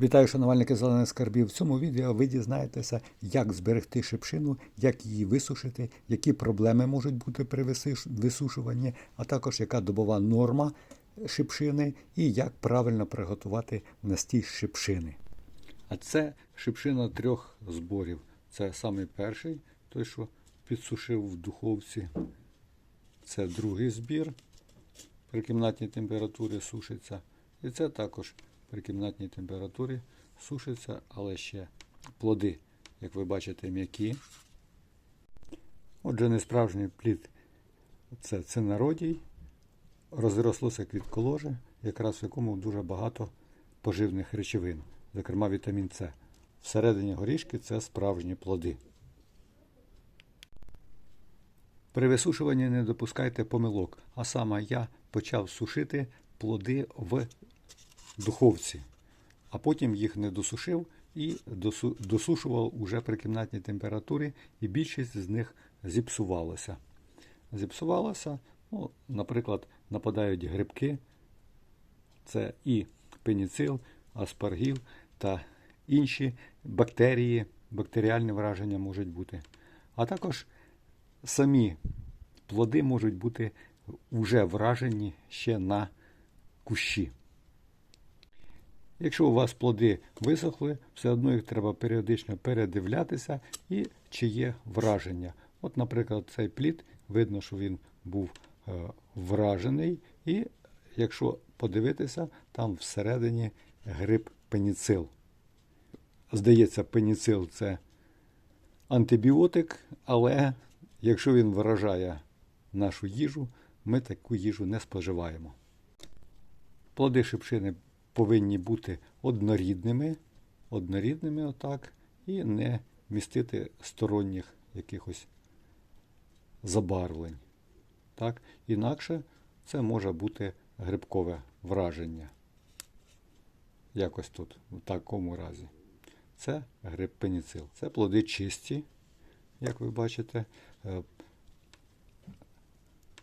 Вітаю, шанувальники зелених скарбів. В цьому відео ви дізнаєтеся, як зберегти шипшину, як її висушити, які проблеми можуть бути при висушуванні, а також яка добова норма шипшини і як правильно приготувати настій шипшини. А це шипшина трьох зборів. Це самий перший, той, що підсушив в духовці. Це другий збір при кімнатній температурі сушиться. І це також при кімнатній температурі сушиться, але ще плоди, як ви бачите, м'які. Отже, несправжній плід це цинародій, розрослося квітколоже, якраз в якому дуже багато поживних речовин, зокрема вітамін С. Всередині горішки це справжні плоди. При висушуванні не допускайте помилок, а саме я почав сушити плоди в духовці, а потім їх не досушив і досу- досушував уже при кімнатній температурі, і більшість з них зіпсувалося. Зіпсувалося, ну, наприклад, нападають грибки, це і пеніцил, аспаргіл та інші бактерії, бактеріальні враження можуть бути. А також самі плоди можуть бути вже вражені ще на кущі. Якщо у вас плоди висохли, все одно їх треба періодично передивлятися і чи є враження. От, наприклад, цей плід, видно, що він був е, вражений, і якщо подивитися, там всередині гриб пеніцил. Здається, пеніцил це антибіотик, але якщо він вражає нашу їжу, ми таку їжу не споживаємо. Плоди шипшини повинні бути однорідними, однорідними отак, і не містити сторонніх якихось забарвлень. Так? Інакше це може бути грибкове враження. Якось тут, в такому разі. Це гриб пеніцил. Це плоди чисті, як ви бачите. Е,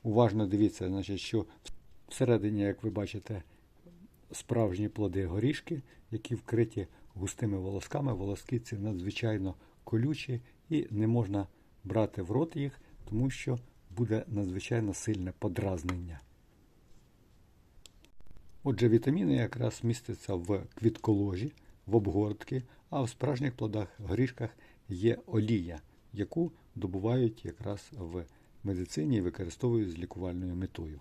Уважно дивіться, значить, що всередині, як ви бачите, справжні плоди горішки, які вкриті густими волосками. Волоски ці надзвичайно колючі і не можна брати в рот їх, тому що буде надзвичайно сильне подразнення. Отже, вітаміни якраз містяться в квітколожі, в обгортки, а в справжніх плодах горішках є олія, яку добувають якраз в медицині і використовують з лікувальною метою.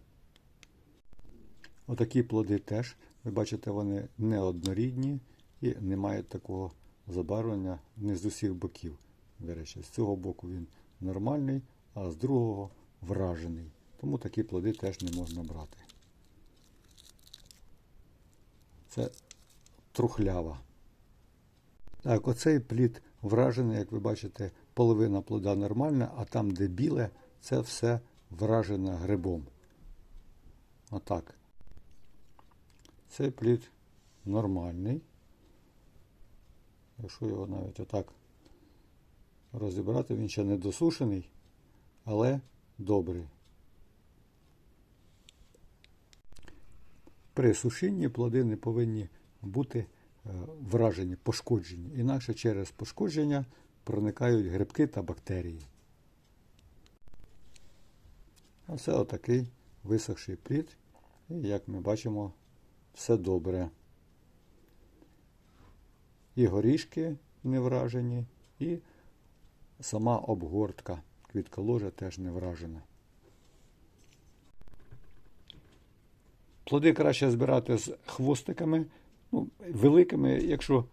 Отакі плоди теж, ви бачите, вони неоднорідні і не мають такого забарвлення не з усіх боків. До речі, з цього боку він нормальний, а з другого вражений. Тому такі плоди теж не можна брати. Це трухлява. Так, оцей плід вражений, як ви бачите, половина плода нормальна, а там, де біле, це все вражене грибом. Отак. Цей плід нормальний. Якщо його навіть отак розібрати, він ще не досушений, але добрий. При сушінні плоди не повинні бути е, вражені, пошкоджені. Інакше через пошкодження проникають грибки та бактерії. Оце отакий висохший плід. І як ми бачимо, все добре. І горішки не вражені, і сама обгортка квітколожа теж не вражена. Плоди краще збирати з хвостиками, ну, великими, якщо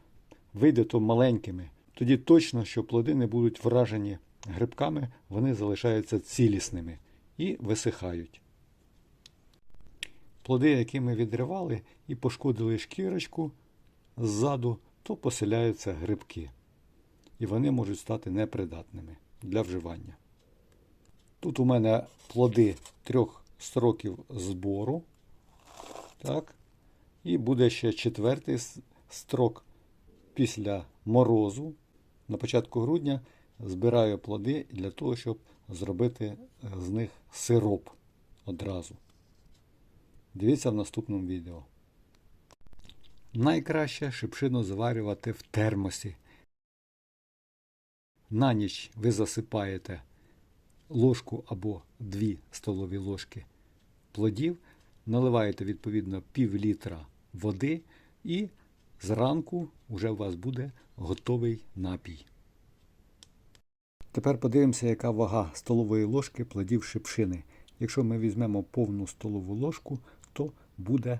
вийде, то маленькими. Тоді точно, що плоди не будуть вражені грибками, вони залишаються цілісними і висихають. Плоди, які ми відривали і пошкодили шкірочку ззаду, то поселяються грибки. І вони можуть стати непридатними для вживання. Тут у мене плоди трьох строків збору. Так. І буде ще четвертий строк після морозу. На початку грудня збираю плоди для того, щоб зробити з них сироп одразу. Дивіться в наступному відео. Найкраще шипшину заварювати в термосі. На ніч ви засипаєте ложку або дві столові ложки плодів, наливаєте відповідно пів літра води і зранку вже у вас буде готовий напій. Тепер подивимося, яка вага столової ложки плодів шипшини. Якщо ми візьмемо повну столову ложку, то буде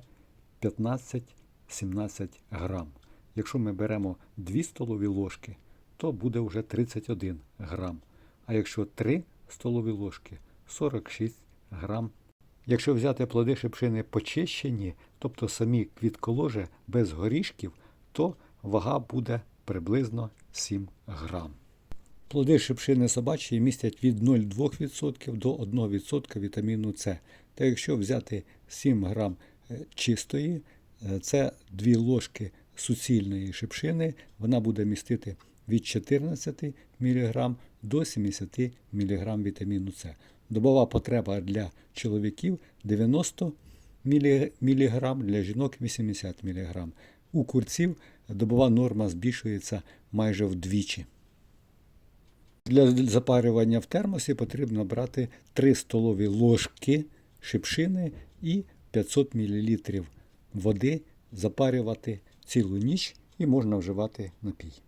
15-17 грам. Якщо ми беремо 2 столові ложки, то буде вже 31 грам. А якщо 3 столові ложки 46 грам. Якщо взяти плоди шипшини почищені, тобто самі квітколожі без горішків, то вага буде приблизно 7 грам. Плоди шипшини собачої містять від 0,2% до 1% вітаміну С. Та якщо взяти 7 грам е, чистої, е, це 2 ложки суцільної шипшини, вона буде містити від 14 мг до 70 мг вітаміну С. Добова потреба для чоловіків 90 мг, для жінок 80 мг. У курців добова норма збільшується майже вдвічі. Для запарювання в термосі потрібно брати 3 столові ложки шипшини і 500 мл води, запарювати цілу ніч і можна вживати напій.